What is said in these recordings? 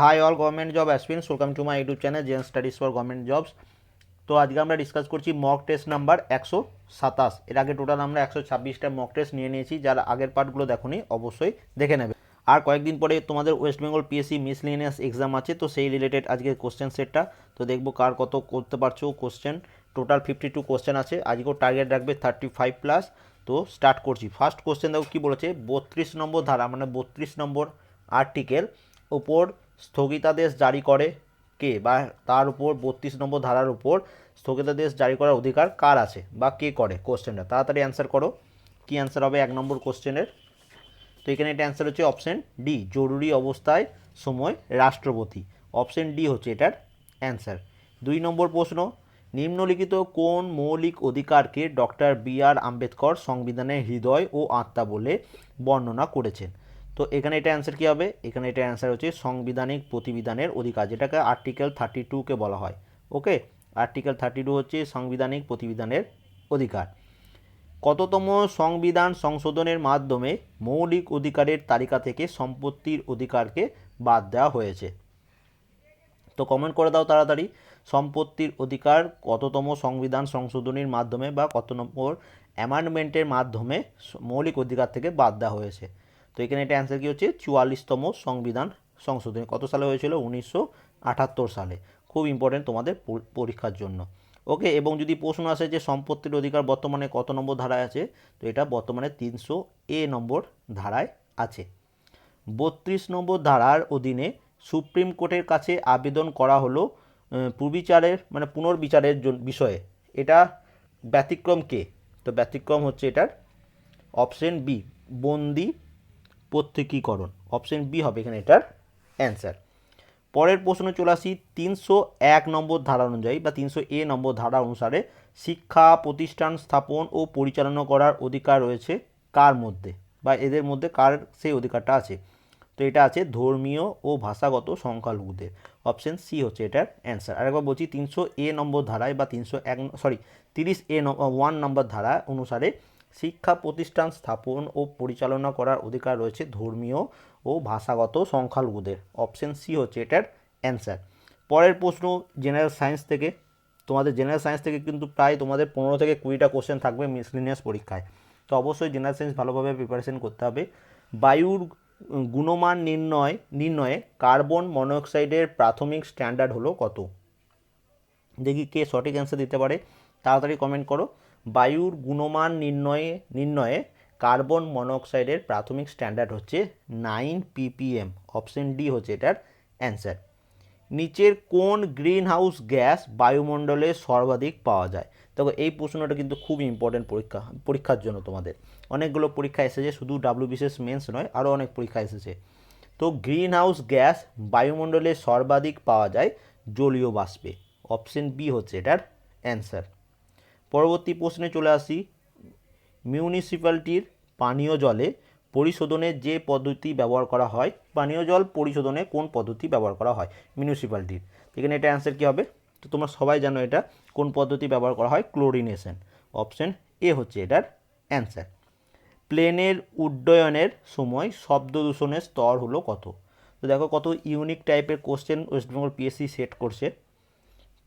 Hi all government job aspirants welcome to my YouTube channel Zen studies for government jobs তো আজকে আমরা discuss করছি mock test number একশো সাতাশ। এর আগে টোটাল আমরা একশো ছাব্বিশটা মক টেস্ট নিয়ে নিয়েছি, যারা আগের পার্টগুলো দেখোনি, অবশ্যই দেখে নেবে। আর কয়েকদিন পরে তোমাদের West Bengal PSC miscellaneous exam আছে, তো সেই রিলেটেড আজকে কোশ্চেন সেটটা তো দেখব কার কত করতে পারছ question total fifty two question আছে আজকেও টার্গেট রাখবে থার্টি ফাইভ প্লাস তো স্টার্ট করছি। ফার্স্ট কোশ্চেন দেখো কী বলেছে, বত্রিশ নম্বর ধারা মানে বত্রিশ নম্বর আর্টিকেল ওপর স্থগিতাদেশ জারি করে কে বা তার উপর বত্রিশ নম্বর ধারার উপর স্থগিতাদেশ জারি করার অধিকার কার আছে বা কে করে কোশ্চেনটা তাড়াতাড়ি অ্যান্সার করো। কী অ্যান্সার হবে? এক নম্বর কোশ্চেনের তো এখানে এটা অ্যান্সার হচ্ছে অপশন ডি জরুরি অবস্থায় সময় রাষ্ট্রপতি। অপশন ডি হচ্ছে এটার অ্যান্সার দুই নম্বর প্রশ্ন, নিম্নলিখিত কোন মৌলিক অধিকারকে ডক্টর বি আর আম্বেদকর সংবিধানের হৃদয় ও আত্মা বলে বর্ণনা করেছেন? তো এখানে এটা অ্যান্সার কী হবে? এখানে এটা অ্যান্সার হচ্ছে সংবিধানিক প্রতিবিধানের অধিকার, যেটাকে আর্টিকেল থার্টি টুকে বলা হয়। ওকে আর্টিকেল থার্টি টু হচ্ছে সাংবিধানিক প্রতিবিধানের অধিকার। কততম সংবিধান সংশোধনের মাধ্যমে মৌলিক অধিকারের তালিকা থেকে সম্পত্তির অধিকারকে বাদ দেওয়া হয়েছে? তো কমেন্ট করে দাও তাড়াতাড়ি। সম্পত্তির অধিকার কততম সংবিধান সংশোধনের মাধ্যমে বা কত নম্বর অ্যামেন্ডমেন্টের মাধ্যমে মৌলিক অধিকার থেকে বাদ দেওয়া হয়েছে? তো এখানে এটা অ্যান্সার কী হচ্ছে? চুয়াল্লিশতম সংবিধান সংশোধনী। কত সালে হয়েছিল? উনিশশো আটাত্তর সালে। খুব ইম্পর্টেন্ট তোমাদের পরীক্ষার জন্য। ওকে এবং যদি প্রশ্ন আসে যে সম্পত্তির অধিকার বর্তমানে কত নম্বর ধারায় আছে? তো এটা বর্তমানে তিনশো এ নম্বর ধারায় আছে। বত্রিশ নম্বর ধারার অধীনে সুপ্রিম কোর্টের কাছে আবেদন করা হলো আহ, পুবিচারের মানে পুনর্বিচারের বিষয়ে। এটা ব্যতিক্রম কে? তো ব্যতিক্রম হচ্ছে এটার অপশন বি বন্দি প্রত্যক্ষীকরণ অপশন বি হবে এখানে এটার অ্যান্সার পরের প্রশ্ন চলে আসি, তিনশো এক নম্বর ধারা অনুযায়ী বা তিনশো এ নম্বর ধারা অনুসারে শিক্ষা, প্রতিষ্ঠান, স্থাপন ও পরিচালনা করার অধিকার রয়েছে কার মধ্যে? বা এদের মধ্যে কার সেই অধিকারটা আছে? তো এটা আছে ধর্মীয় ও ভাষাগত সংখ্যালঘুদের। অপশন সি হচ্ছে এটার অ্যান্সার আরেকবার বলছি, তিনশো এ নম্বর ধারায় বা তিনশো এক সরি তিরিশ এ ওয়ান নম্বর ধারা অনুসারে শিক্ষা প্রতিষ্ঠান স্থাপন ও পরিচালনা করার অধিকার রয়েছে ধর্মীয় ও ভাষাগত সংখ্যালঘুদের। অপশন সি হচ্ছে এটার অ্যান্সার পরের প্রশ্ন জেনারেল সায়েন্স থেকে। তোমাদের জেনারেল সায়েন্স থেকে কিন্তু প্রায় তোমাদের পনেরো থেকে কুড়িটা কোশ্চেন থাকবে মিসলিনিয়াস পরীক্ষায়। তো অবশ্যই জেনারেল সায়েন্স ভালোভাবে প্রিপারেশন করতে হবে। বায়ুর গুণমান নির্ণয়, নির্ণয়ে কার্বন মনোঅক্সাইডের প্রাথমিক স্ট্যান্ডার্ড হলো কত? দেখি কে সঠিক অ্যান্সার দিতে পারে। তাড়াতাড়ি কমেন্ট করো। বায়ুর গুণমান নির্ণয়ে নির্ণয়ে কার্বন মনোঅক্সাইডের প্রাথমিক স্ট্যান্ডার্ড হচ্ছে নাইন পিপিএম, অপশন ডি হচ্ছে এটার অ্যান্সার। নিচের কোন গ্রিন হাউস গ্যাস বায়ুমণ্ডলে সর্বাধিক পাওয়া যায়? দেখো, এই প্রশ্নটা কিন্তু খুব ইম্পর্টেন্ট পরীক্ষা, পরীক্ষার জন্য তোমাদের। অনেকগুলো পরীক্ষা এসেছে, শুধু ডাব্লিউ বিশেষ মেন্স নয় আরও অনেক পরীক্ষা এসেছে। তো গ্রিন হাউস গ্যাস বায়ুমণ্ডলে সর্বাধিক পাওয়া যায় জলীয় বাষ্পে, অপশন বি হচ্ছে এটার অ্যান্সার। পরবর্তী প্রশ্নে চলে আসি। মিউনিসিপ্যালিটির পানীয় জলে পরিশোধনের যে পদ্ধতি ব্যবহার করা হয়, পানীয় জল পরিশোধনে কোন পদ্ধতি ব্যবহার করা হয় মিউনিসিপ্যালিটির এখানে এটা অ্যান্সার কী হবে? তো তোমরা সবাই জানো এটা, কোন পদ্ধতি ব্যবহার করা হয়? ক্লোরিনেশন অপশন এ হচ্ছে এটার অ্যান্সার প্লেনের উড্ডয়নের সময় শব্দ দূষণের স্তর হলো কত? তো দেখো কত ইউনিক টাইপের question West Bengal PSC set করছে।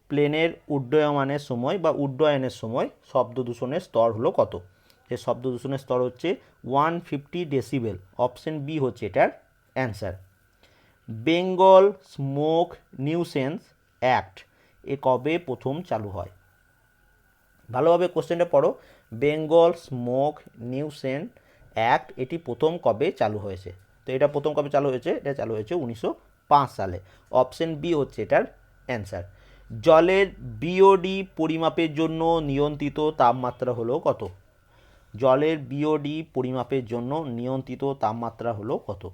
প্লেনের উড্ডয়মানের সময় বা উড্ডয়নের সময় শব্দ দূষণের স্তর হলো কত? যে শব্দ দূষণের স্তর হচ্ছে one fifty decibel option B হচ্ছে এটার answer Bengal smoke nuisance act এ কবে প্রথম চালু হয়? ভালোভাবে কোশ্চেনটা পড়ো। বেঙ্গল স্মোক নিউসেন্ট অ্যাক্ট এটি প্রথম কবে চালু হয়েছে? তো এটা প্রথম কবে চালু হয়েছে? এটা চালু হয়েছে উনিশশো পাঁচ সালে। অপশন বি হচ্ছে এটার অ্যান্সার জলের বিওডি পরিমাপের জন্য নিয়ন্ত্রিত তাপমাত্রা হলো কত? জলের বিওডি পরিমাপের জন্য নিয়ন্ত্রিত তাপমাত্রা হলো কত?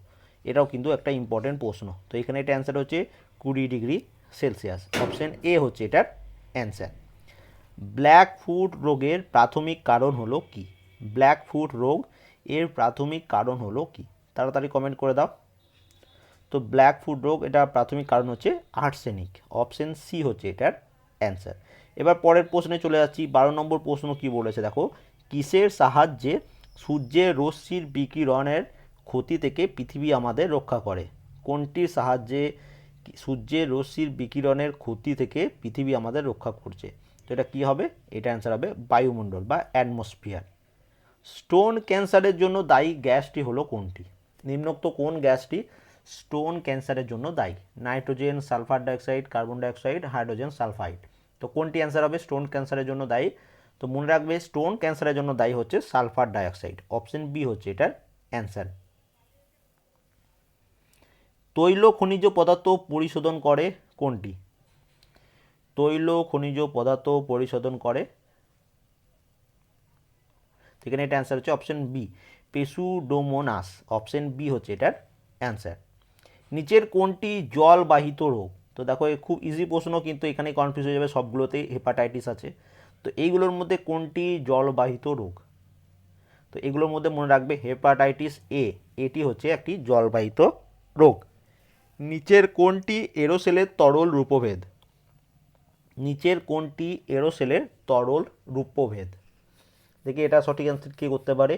এটাও কিন্তু একটা ইম্পর্টেন্ট প্রশ্ন। তো এখানে এটা অ্যান্সার হচ্ছে কুড়ি ডিগ্রি সেলসিয়াস। অপশন এ হচ্ছে এটার অ্যান্সার ব্ল্যাক ফুট রোগের প্রাথমিক কারণ হলো কি? ব্ল্যাক ফুট রোগ এর প্রাথমিক কারণ হলো কি? তাড়াতাড়ি কমেন্ট করে দাও। তো ব্ল্যাক ফুড রোগ, এটা প্রাথমিক কারণ হচ্ছে আর্সেনিক অপশন সি হচ্ছে এটার অ্যান্সার এবার পরের প্রশ্নে চলে যাচ্ছি, বারো নম্বর প্রশ্ন কি বলেছে? দেখো, কিসের সাহায্যে সূর্যের রশ্মির বিকিরণের ক্ষতি থেকে পৃথিবী আমাদের রক্ষা করে? কোনটির সাহায্যে সূর্যের রশ্মির বিকিরণের ক্ষতি থেকে পৃথিবী আমাদের রক্ষা করছে? তো এটা কী হবে? এটা অ্যান্সার হবে বায়ুমণ্ডল বা অ্যাটমসফিয়ার স্টোন ক্যান্সারের জন্য দায়ী গ্যাসটি হলো কোনটি? নিম্নোক্ত কোন গ্যাসটি স্টোন ক্যান্সারের জন্য দায়ী। Nitrogen sulphur dioxide carbon dioxide, hydrogen sulphide. তো কোনটি অ্যান্সার হবে? স্টোন ক্যান্সারের জন্য দায়ী। তো মনে রাখবে, স্টোন ক্যান্সারের জন্য দায়ী হচ্ছে সালফার ডাইঅক্সাইড অপশন বি হচ্ছে এটার অ্যান্সার তৈল খনিজ পদার্থ পরিশোধন করে কোনটি? তৈল খনিজ পদার্থ পরিশোধন করে। এখানে এটা অ্যান্সার হচ্ছে option B pseudomonas option B হচ্ছে এটার অ্যান্সার নিচের কোনটি জলবাহিত রোগ? তো দেখো খুব ইজি প্রশ্ন, কিন্তু এখানে কনফিউজ হয়ে যাবে সবগুলোতেই হেপাটাইটিস আছে। তো এইগুলোর মধ্যে কোনটি জলবাহিত রোগ? তো এগুলোর মধ্যে মনে রাখবে হেপাটাইটিস এ এটি হচ্ছে একটি জলবাহিত রোগ। নিচের কোনটি এরোসেলের তরল রূপভেদ? নিচের কোনটি এরোসেলের তরল রূপভেদ? দেখি এটা সঠিক অ্যান্সার কী করতে পারে?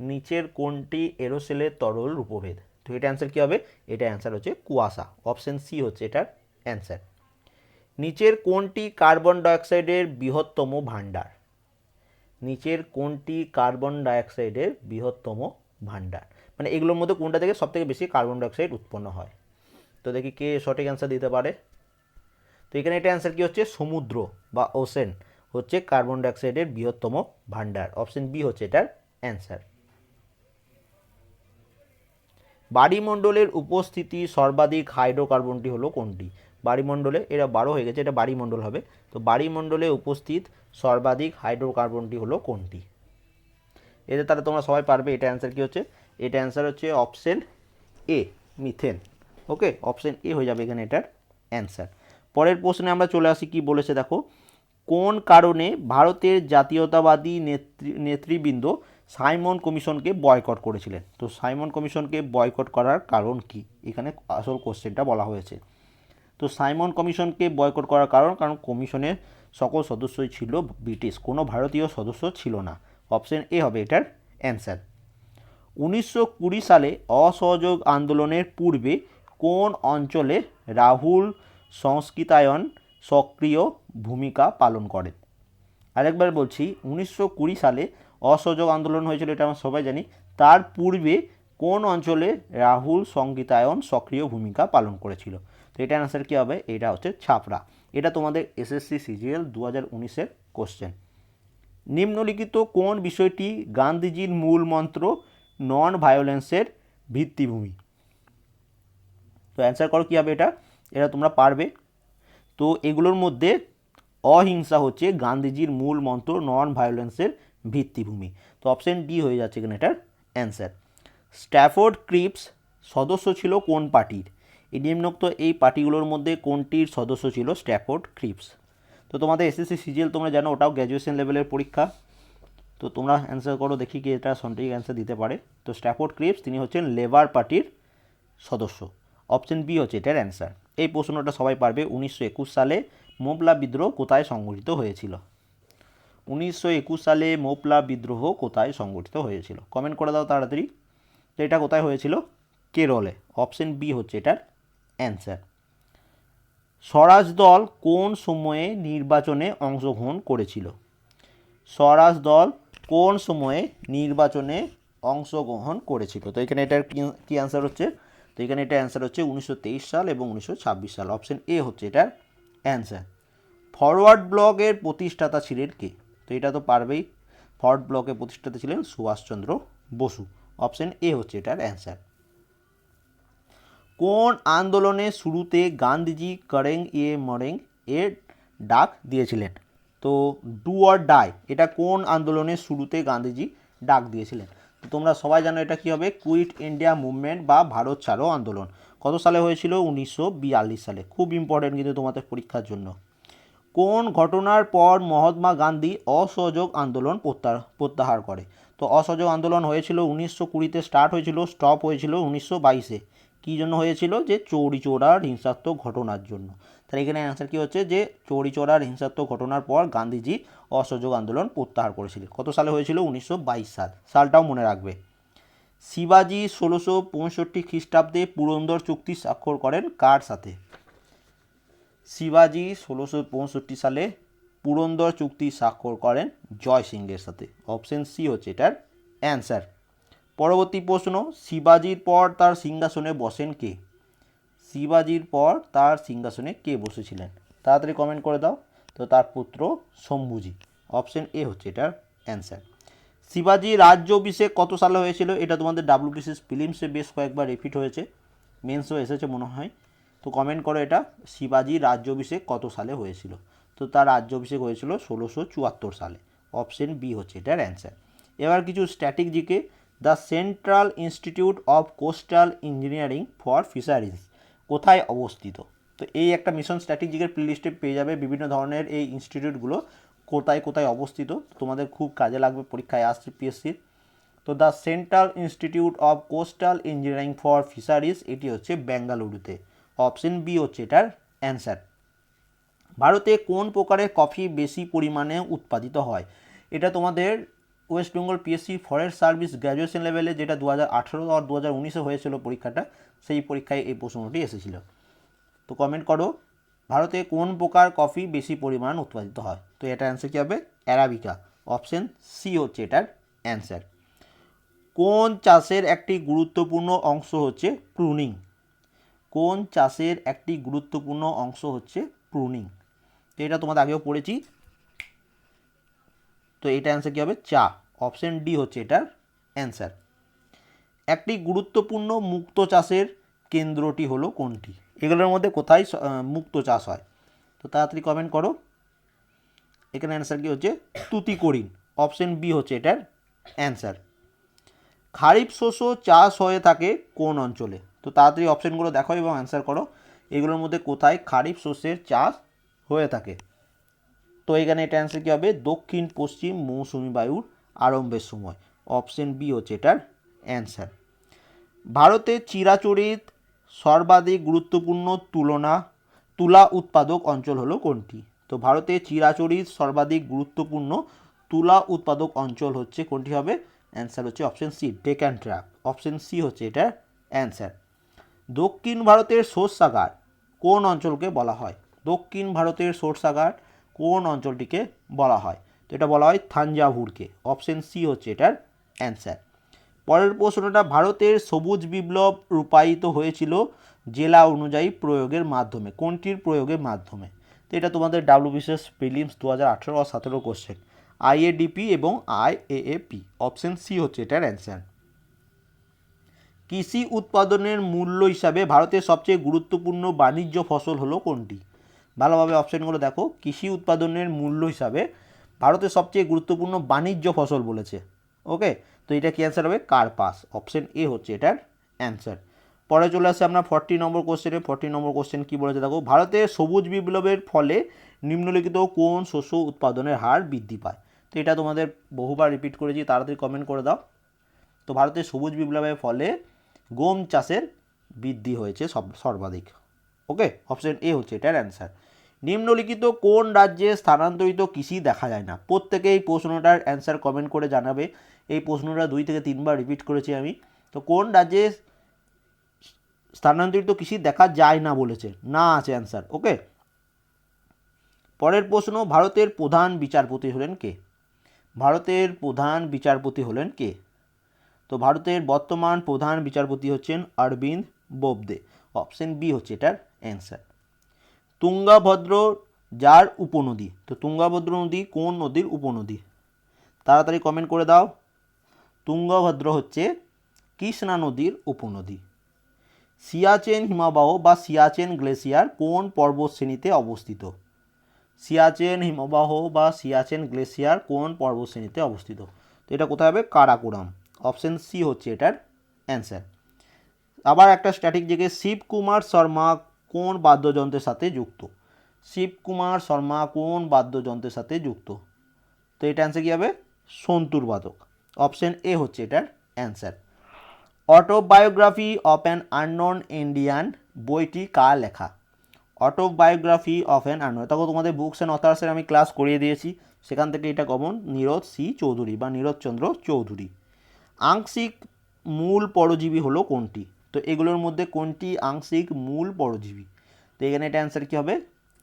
নিচের কোনটি এরোসেলের তরল রূপভেদ? তো এটা অ্যান্সার কী হবে? এটা অ্যান্সার হচ্ছে কুয়াশা। অপশন সি হচ্ছে এটার অ্যান্সার নিচের কোনটি কার্বন ডাইঅক্সাইডের বৃহত্তম ভাণ্ডার? নিচের কোনটি কার্বন ডাইঅক্সাইডের বৃহত্তম ভাণ্ডার? মানে এগুলোর মধ্যে কোনটা থেকে সবথেকে বেশি কার্বন ডাইঅক্সাইড উৎপন্ন হয়? তো দেখি কে সঠিক অ্যান্সার দিতে পারে? তো এখানে এটা অ্যান্সার কি হচ্ছে? সমুদ্র বা ওশেন হচ্ছে কার্বন ডাইঅক্সাইডের বৃহত্তম ভাণ্ডার। অপশন বি হচ্ছে এটার অ্যান্সার বাড়িমণ্ডলের উপস্থিতি সর্বাধিক হাইড্রোকার্বনটি হলো কোনটি? বাড়িমণ্ডলে, এটা বারো হয়ে গেছে, এটা বাড়িমণ্ডল হবে। তো বাড়িমণ্ডলে উপস্থিত সর্বাধিক হাইড্রোকার্বনটি হলো কোনটি? এতে তাহলে তোমরা সবাই পারবে, এটা অ্যান্সার কী হচ্ছে? এটা অ্যান্সার হচ্ছে option A methane okay option A হয়ে যাবে এখানে এটার অ্যান্সার পরের প্রশ্নে আমরা চলে আসি, কি বলেছে দেখো? কোন কারণে ভারতের জাতীয়তাবাদী নেতৃ নেতৃবৃন্দ সাইমন কমিশনকে বয়কট করেছিলেন। তো সাইমন কমিশনকে বয়কট করার কারণ কি? এখানে আসল কোশ্চেনটা বলা হয়েছে। তো সাইমন কমিশনকে বয়কট করার কারণ কারণ কমিশনের সকল সদস্যই ছিল ব্রিটিশ, কোনো ভারতীয় সদস্য ছিল না। অপশন এ হবে এটার অ্যান্সার। উনিশশো কুড়ি সালে অসহযোগ আন্দোলনের পূর্বে কোন অঞ্চলে রাহুল সংস্কৃতায়ন সক্রিয় ভূমিকা পালন করেন? আরেকবার বলছি, উনিশশো কুড়ি সালে অসহযোগ আন্দোলন হয়েছিল, এটা আমরা সবাই জানি। তার পূর্বে কোন অঞ্চলে রাহুল সংগীতায়ন সক্রিয় ভূমিকা পালন করেছিল? তো এটা অ্যান্সার কী হবে? এটা হচ্ছে ছাপড়া। এটা তোমাদের এসএসসি সিজিএল দু হাজার উনিশের কোশ্চেন নিম্নলিখিত কোন বিষয়টি গান্ধীজির মূল মন্ত্র নন ভায়োলেন্সের ভিত্তিভূমি? তো অ্যান্সার করো কী হবে এটা? এটা তোমরা পারবে। তো এগুলোর মধ্যে অহিংসা হচ্ছে গান্ধীজির মূল মন্ত্র নন ভায়োলেন্সের ভিত্তিভূমি। তো অপশন ডি হয়ে যাচ্ছে এখানে এটার অ্যান্সার স্ট্যাফোর্ড ক্রিপস সদস্য ছিল কোন পার্টির? এই নিম্নোক্ত এই পার্টিগুলোর মধ্যে কোনটির সদস্য ছিল স্ট্যাফোর্ড ক্রিপস তো তোমাদের এসএসসি সিজিএল তোমরা জানো, ওটাও গ্র্যাজুয়েশন লেভেলের পরীক্ষা। তো তোমরা অ্যান্সার করো, দেখি কি এটা সঠিক অ্যান্সার দিতে পারে। তো স্ট্যাফোর্ড ক্রিপস তিনি হচ্ছেন লেবার পার্টির সদস্য। অপশন বি হচ্ছে এটার অ্যান্সার এই প্রশ্নটা সবাই পারবে, উনিশশো একুশ সালে মোবলা বিদ্রোহ কোথায় সংগঠিত হয়েছিল? উনিশশো একুশ সালে মোপলা বিদ্রোহ কোথায় সংগঠিত হয়েছিল? কমেন্ট করে দাও তাড়াতাড়ি। তো এটা কোথায় হয়েছিল? কেরলে। অপশন বি হচ্ছে এটার অ্যান্সার স্বরাজ দল কোন সময়ে নির্বাচনে অংশগ্রহণ করেছিল? স্বরাজ দল কোন সময়ে নির্বাচনে অংশগ্রহণ করেছিল? তো এখানে এটার কি- অ্যান্সার হচ্ছে? তো এখানে এটা অ্যান্সার হচ্ছে উনিশশো তেইশ সাল এবং উনিশশো ছাব্বিশ সাল। অপশন এ হচ্ছে এটার অ্যান্সার ফরওয়ার্ড ব্লকের প্রতিষ্ঠাতা ছিলেন কে? তো এটা তো পারবেই। ফরওয়ার্ড ব্লকের প্রতিষ্ঠাতা ছিলেন সুভাষচন্দ্র বসু। অপশন এ হচ্ছে এটার অ্যান্সার কোন আন্দোলনের শুরুতে গান্ধীজি করেং এ মরেং এর ডাক দিয়েছিলেন? তো ডু অর ডাই এটা কোন আন্দোলনের শুরুতে গান্ধীজি ডাক দিয়েছিলেন? তো তোমরা সবাই জানো এটা কী হবে? কুইট ইন্ডিয়া মুভমেন্ট বা ভারত ছাড়ো আন্দোলন। কত সালে হয়েছিল? উনিশশো বিয়াল্লিশ সালে। খুব ইম্পর্টেন্ট কিন্তু তোমাদের পরীক্ষার জন্য। কোন ঘটনার পর মহাত্মা গান্ধী অসহযোগ আন্দোলন প্রত্যাহার করে? তো অসহযোগ আন্দোলন হয়েছিল উনিশশো কুড়িতে স্টার্ট হয়েছিল স্টপ হয়েছিল উনিশশো বাইশে। কী জন্য হয়েছিল? যে চৌরি চৌরার হিংসাত্মক ঘটনার জন্য। তাহলে এখানে অ্যান্সার কী হচ্ছে? যে চৌরি চৌরার হিংসাত্মক ঘটনার পর গান্ধীজি অসহযোগ আন্দোলন প্রত্যাহার করেছিলেন। কত সালে হয়েছিল? উনিশশো বাইশ সাল। সালটাও মনে রাখবে। শিবাজি ষোলোশো পঁয়ষট্টি খ্রিস্টাব্দে পুরন্দর চুক্তি স্বাক্ষর করেন কার সাথে? শিবাজি ষোলোশো পঁয়ষট্টি সালে পুরন্দর চুক্তি স্বাক্ষর করেন জয় সিংহের সাথে। অপশন সি হচ্ছে এটার অ্যান্সার পরবর্তী প্রশ্ন, শিবাজির পর তার সিংহাসনে বসেন কে? শিবাজির পর তার সিংহাসনে কে বসেছিলেন? তাড়াতাড়ি কমেন্ট করে দাও। তো তার পুত্র শম্ভুজি। অপশন এ হচ্ছে এটার অ্যান্সার শিবাজি রাজ্য অভিষেক কত সালে হয়েছিল? এটা তোমাদের ডাব্লিউবিসিএস ফিলিমসে বেশ কয়েকবার রিপিট হয়েছে। মেন্সও এসেছে মনে হয়। তো কমেন্ট করো এটা, শিবাজি রাজ্য অভিষেক কত সালে হয়েছিল? তো তার রাজ্য অভিষেক হয়েছিল ষোলোশো চুয়াত্তর সালে। অপশন বি হচ্ছে এটার অ্যান্সার এবার কিছু static GK the central institute of coastal engineering for fisheries কোথায় অবস্থিত? তো এই একটা মিশন স্ট্র্যাটেজিকের প্লেলিস্টে পেয়ে যাবে বিভিন্ন ধরনের এই ইনস্টিটিউটগুলো কোথায় কোথায় অবস্থিত, তোমাদের খুব কাজে লাগবে পরীক্ষায় আসছে পিএসসির তো the central institute of coastal engineering for fisheries এটি হচ্ছে বেঙ্গালুরুতে অপশন বি হচ্ছে এটার অ্যান্সার। ভারতে কোন প্রকারের কফি বেশি পরিমাণে উৎপাদিত হয়? এটা তোমাদের West Bengal PSC forest service graduation লেভেলে যেটা দু হাজার আঠেরো আর দু হাজার উনিশে হয়েছিল পরীক্ষাটা, সেই পরীক্ষায় এই প্রশ্নটি এসেছিল। তো কমেন্ট করো, ভারতে কোন প্রকার কফি বেশি পরিমাণ উৎপাদিত হয়? তো এটা অ্যান্সার কী হবে? অ্যারাবিকা অপশন সি হচ্ছে এটার অ্যান্সার কোন চাষের একটি গুরুত্বপূর্ণ অংশ হচ্ছে প্রুনিং কোন চাষের একটি গুরুত্বপূর্ণ অংশ হচ্ছে প্রুনিং তো এটা তোমাদের আগেও পড়েছি। তো এটা অ্যান্সার কী হবে? চা। অপশন ডি হচ্ছে এটার অ্যান্সার একটি গুরুত্বপূর্ণ মুক্ত চাষের কেন্দ্রটি হলো কোনটি? এগুলোর মধ্যে কোথায় মুক্ত চাষ হয়? তো তাড়াতাড়ি কমেন্ট করো। এখানে অ্যান্সার কি হচ্ছে? তুতিকোরিন অপশন বি হচ্ছে এটার অ্যান্সার খারিফ শস্য চাষ হয়ে থাকে কোন অঞ্চলে? তো তাড়াতাড়ি অপশনগুলো দেখো এবং অ্যান্সার করো। এগুলোর মধ্যে কোথায় খারিফ শস্যের চাষ হয়ে থাকে? তো এখানে এটা অ্যান্সার কী হবে? দক্ষিণ, পশ্চিম, মৌসুমি বায়ুর আরম্ভের সময়। অপশন বি হচ্ছে এটার অ্যান্সার ভারতে চিরাচরিত সর্বাধিক গুরুত্বপূর্ণ তুলনা, তুলা উৎপাদক অঞ্চল হলো কোনটি? তো ভারতে চিরাচরিত সর্বাধিক গুরুত্বপূর্ণ তুলা উৎপাদক অঞ্চল হচ্ছে কোনটি হবে? অ্যান্সার হচ্ছে option C Deccan trap option C হচ্ছে এটার অ্যান্সার দক্ষিণ ভারতের শস্যাগার কোন অঞ্চলকে বলা হয়? দক্ষিণ ভারতের শস্যাগার কোন অঞ্চলটিকে বলা হয়? তো এটা বলা হয় থাঞ্জাভুরকে। অপশন সি হচ্ছে এটার অ্যান্সার। পরের প্রশ্নটা, ভারতের সবুজ বিপ্লব রূপায়িত হয়েছিল জেলা অনুযায়ী প্রয়োগের মাধ্যমে। কোনটির প্রয়োগের মাধ্যমে? তো এটা তোমাদের ডাব্লিউবিসিএস প্রিলিমস দু হাজার আঠেরো সতেরো কোশ্চেন আইএডিপি এবং আইএএপি। অপশন সি হচ্ছে এটার অ্যান্সার। কৃষি উৎপাদনের মূল্য হিসাবে ভারতের সবচেয়ে গুরুত্বপূর্ণ বাণিজ্য ফসল হলো কোনটি? ভালোভাবে অপশানগুলো দেখো। কৃষি উৎপাদনের মূল্য হিসাবে ভারতের সবচেয়ে গুরুত্বপূর্ণ বাণিজ্য ফসল বলেছে। ওকে? তো এটা কি অ্যান্সার হবে? কার্পাস অপশান এ হচ্ছে এটার অ্যান্সার পরে চলে আসছে আমরা ফর্টি নম্বর কোশ্চেনে ফর্টি নম্বর কোশ্চেন কী বলেছে দেখো? ভারতের সবুজ বিপ্লবের ফলে নিম্নলিখিত কোন শস্য উৎপাদনের হার বৃদ্ধি পায়? তো এটা তোমাদের বহুবার রিপিট করেছি, তাড়াতাড়ি কমেন্ট করে দাও। তো ভারতের সবুজ বিপ্লবের ফলে গম চাষের বৃদ্ধি হয়েছে সব, সর্বাধিক। ওকে অপশন এ হচ্ছে এটার অ্যান্সার নিম্নলিখিত কোন রাজ্যে স্থানান্তরিত কৃষি দেখা যায় না? প্রত্যেকে এই প্রশ্নটার অ্যান্সার কমেন্ট করে জানাবে। এই প্রশ্নটা দুই থেকে তিনবার রিপিট করেছি আমি। তো কোন রাজ্যে স্থানান্তরিত কৃষি দেখা যায় না বলেছে? না আছে অ্যান্সার ওকে পরের প্রশ্ন, ভারতের প্রধান বিচারপতি হলেন কে? ভারতের প্রধান বিচারপতি হলেন কে? তো ভারতের বর্তমান প্রধান বিচারপতি হচ্ছেন অরবিন্দ বোবদে। অপশন বি হচ্ছে এটার অ্যান্সার তুঙ্গাভদ্র যার উপনদী, তো তুঙ্গাভদ্র নদী কোন নদীর উপনদী? তাড়াতাড়ি কমেন্ট করে দাও। তুঙ্গভদ্র হচ্ছে কৃষ্ণা নদীর উপনদী। সিয়াচেন হিমবাহ বা সিয়াচেন গ্লেসিয়ার কোন পর্বত শ্রেণীতে অবস্থিত? সিয়াচেন হিমবাহ বা সিয়াচেন গ্লেসিয়ার কোন পর্বত শ্রেণীতে অবস্থিত? তো এটা কোথায় হবে? কারাকোরাম। অপশন সি হচ্ছে এটার অ্যান্সার। আবার একটা স্ট্যাটিক জেগে শিবকুমার শর্মা কোন বাদ্যযন্ত্রের সাথে যুক্ত? শিবকুমার শর্মা কোন বাদ্যযন্ত্রের সাথে যুক্ত? তো এটা অ্যান্সার কী হবে? সন্তুর বাদক। অপশন এ হচ্ছে এটার answer. Autobiography of an unknown Indian বইটি কার লেখা? Autobiography of an unknown. তখন তোমাদের বুকস অ্যান্ড অথার্সের আমি ক্লাস করিয়ে দিয়েছি। সেখান থেকে এটা কমন নীরজ সি চৌধুরী বা নীরজ চন্দ্র চৌধুরী। আংশিক মূল পরজীবী হলো কোনটি? তো এগুলোর মধ্যে কোনটি আংশিক মূল পরজীবী? তো এখানে এটা অ্যান্সার কী হবে?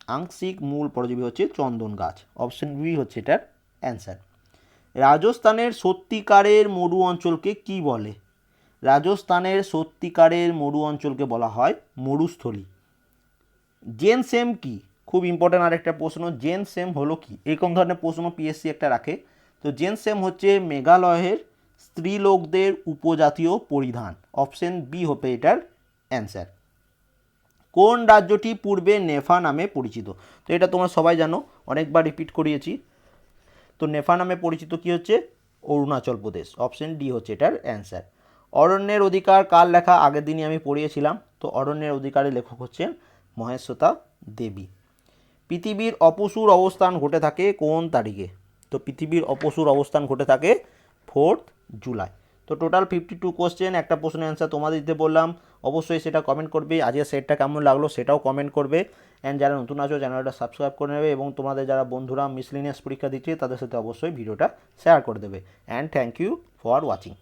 আংশিক মূল পরজীবী হচ্ছে চন্দন গাছ। অপশন বি হচ্ছে এটার অ্যান্সার রাজস্থানের সত্যিকারের মরু অঞ্চলকে কি বলে? রাজস্থানের সত্যিকারের মরু অঞ্চলকে বলা হয় মরুস্থলী। জেন সেম কি? খুব ইম্পর্ট্যান্ট আরেকটা প্রশ্ন। জেন সেম হলো কি? এরকম ধরনের প্রশ্ন পিএসসি একটা রাখে। তো জেন সেম হচ্ছে মেঘালয়ের স্ত্রীলোকদের উপজাতীয় পরিধান। অপশন বি হবে এটার অ্যান্সার কোন রাজ্যটি পূর্বে নেফা নামে পরিচিত? তো এটা তোমরা সবাই জানো, অনেকবার রিপিট করিয়েছি। তো নেফা নামে পরিচিত কি হচ্ছে? অরুণাচল প্রদেশ। অপশন ডি হচ্ছে এটার অ্যান্সার অরণ্যের অধিকার কার লেখা? আগের দিনই আমি পড়িয়েছিলাম। তো অরণ্যের অধিকারের লেখক হচ্ছেন মহেশ্বতা দেবী। পৃথিবীর অপসুর অবস্থান ঘটে থাকে কোন তারিখে? তো পৃথিবীর অপসুর অবস্থান ঘটে থাকে ফোর্থ জুলাই। তো টোটাল ফিফটি টু কোশ্চেন একটা প্রশ্নের অ্যান্সার তোমাদের দিতে বললাম। অবশ্যই সেটা কমেন্ট করবে, আজকের সেটটা কেমন লাগল সেটাও কমেন্ট করবে। অ্যান্ড যারা নতুন আছো চ্যানেলটা সাবস্ক্রাইব করে নেবে এবং তোমাদের যারা বন্ধুরা মিসলিনিয়াস পরীক্ষা দিচ্ছে, তাদের সাথে অবশ্যই ভিডিওটা শেয়ার করে দেবে। And thank you for watching